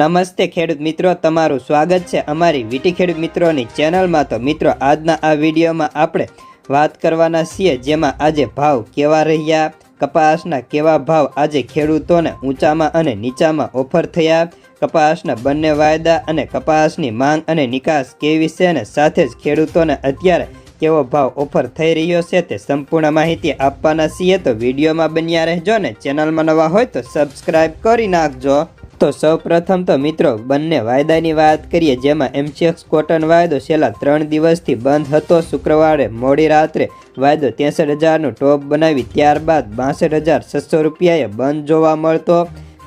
નમસ્તે ખેડૂત મિત્રો, તમારું સ્વાગત છે અમારી વીટી ખેડૂત મિત્રોની ચેનલમાં. તો મિત્રો, આજના આ વિડીયોમાં આપણે વાત કરવાના છીએ જેમાં આજે ભાવ કેવા રહ્યા, કપાસના કેવા ભાવ આજે ખેડૂતોને ઊંચામાં અને નીચામાં ઓફર થયા, કપાસના બંને વાયદા અને કપાસની માંગ અને નિકાસ કેવી છે અને સાથે જ ખેડૂતોને અત્યારે કેવો ભાવ ઓફર થઈ રહ્યો છે તે સંપૂર્ણ માહિતી આપવાના છીએ. તો વિડીયોમાં બન્યા રહેજો ને ચેનલમાં નવા હોય તો સબસ્ક્રાઈબ કરી નાખજો. તો સૌ પ્રથમ તો મિત્રો, બંને વાયદાની વાત કરીએ, જેમાં એમસીએક્સ કોટન વાયદો છેલ્લા ત્રણ દિવસથી બંધ હતો. શુક્રવારે મોડી રાત્રે વાયદો ત્રેસઠ હજારનું ટોપ બનાવી, ત્યારબાદ બાસઠ હજાર છસો રૂપિયાએ બંધ જોવા મળતો.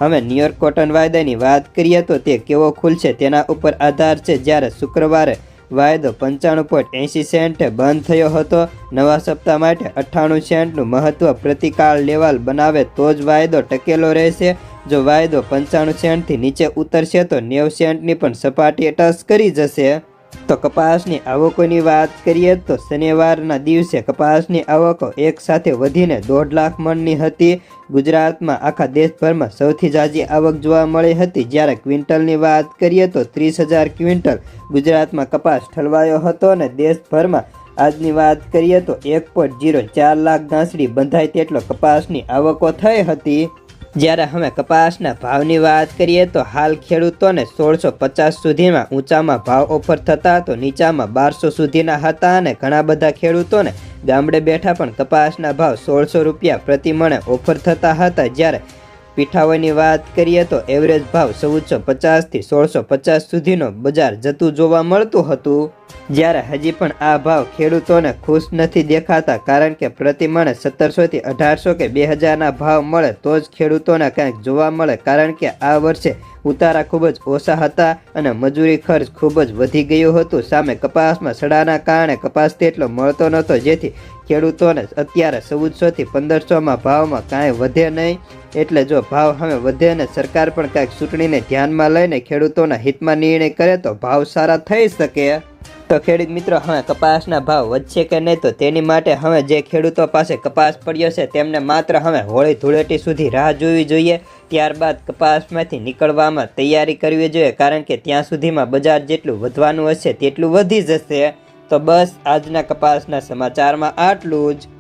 હવે ન્યુયોર્ક કોટન વાયદાની વાત કરીએ તો તે કેવો ખુલશે તેના ઉપર આધાર છે. જ્યારે શુક્રવારે વાયદો પંચાણું પોઈન્ટ એંસી સેન્ટે બંધ થયો હતો. નવા સપ્તાહ માટે અઠ્ઠાણું સેન્ટનું મહત્ત્વ પ્રતિકાળ લેવલ બનાવે તો જ વાયદો ટકેલો રહેશે. જો વાયદો પંચાણું સેન્ટથી નીચે ઉતરશે તો નેવ સેન્ટની પણ સપાટી ટચ કરી જશે. તો કપાસની આવકોની વાત કરીએ તો શનિવારના દિવસે કપાસની આવકો એક સાથે વધીને દોઢ લાખ મણની હતી. ગુજરાતમાં આખા દેશભરમાં સૌથી જાજી આવક જોવા મળી હતી. જ્યારે ક્વિન્ટલની વાત કરીએ તો ત્રીસ હજાર ક્વિન્ટલ ગુજરાતમાં કપાસ ઠલવાયો હતો અને દેશભરમાં આજની વાત કરીએ તો એક પોઈન્ટ જીરો ચાર લાખ ઘાસડી બંધાય તેટલો કપાસની આવકો થઈ હતી. જ્યારે હવે કપાસના ભાવની વાત કરીએ તો હાલ ખેડૂતોને સોળસો પચાસ સુધીમાં ઊંચામાં ભાવ ઓફર થતા તો નીચામાં બારસો સુધીના હતા અને ઘણા બધા ખેડૂતોને ગામડે બેઠા પણ કપાસના ભાવ સોળસો રૂપિયા પ્રતિ મણે ઓફર થતા હતા જ્યારે પીઠાઓની વાત કરીએ તો એવરેજ ભાવ ચૌદસો પચાસથી સોળસો પચાસ સુધીનો બજાર જતું જોવા મળતું હતું. જ્યારે હજી પણ આ ભાવ ખેડૂતોને ખુશ નથી દેખાતા, કારણ કે પ્રતિ મણે સત્તરસોથી અઢારસો કે બે હજારના ભાવ મળે તો જ ખેડૂતોને કંઈક જોવા મળે, કારણ કે આ વર્ષે ઉતારા ખૂબ જ ઓછા હતા અને મજૂરી ખર્ચ ખૂબ જ વધી ગયું હતું. સામે કપાસમાં સડાના કારણે કપાસ તેટલો મળતો નહોતો, જેથી ખેડૂતોને અત્યારે ચૌદસોથી પંદરસોમાં ભાવમાં કાંઈ વધે નહીં. એટલે જો ભાવ હવે વધે અને સરકાર પણ કાંઈક ચૂંટણીને ધ્યાનમાં લઈને ખેડૂતોના હિતમાં નિર્ણય કરે તો ભાવ સારા થઈ શકે. તો ખેડૂત મિત્રો, હવે કપાસના ભાવ વધશે કે નહીં તો તેની માટે હવે જે ખેડૂતો પાસે કપાસ પડ્યો છે તેમને માત્ર હવે હોળી ધૂળેટી સુધી રાહ જોવી જોઈએ. ત્યારબાદ કપાસમાંથી નીકળવામાં તૈયારી કરવી જોઈએ કારણ કે ત્યાં સુધીમાં બજાર જેટલું વધવાનું હશે તેટલું વધી જશે. તો બસ આજના કપાસના સમાચારમાં આટલું જ.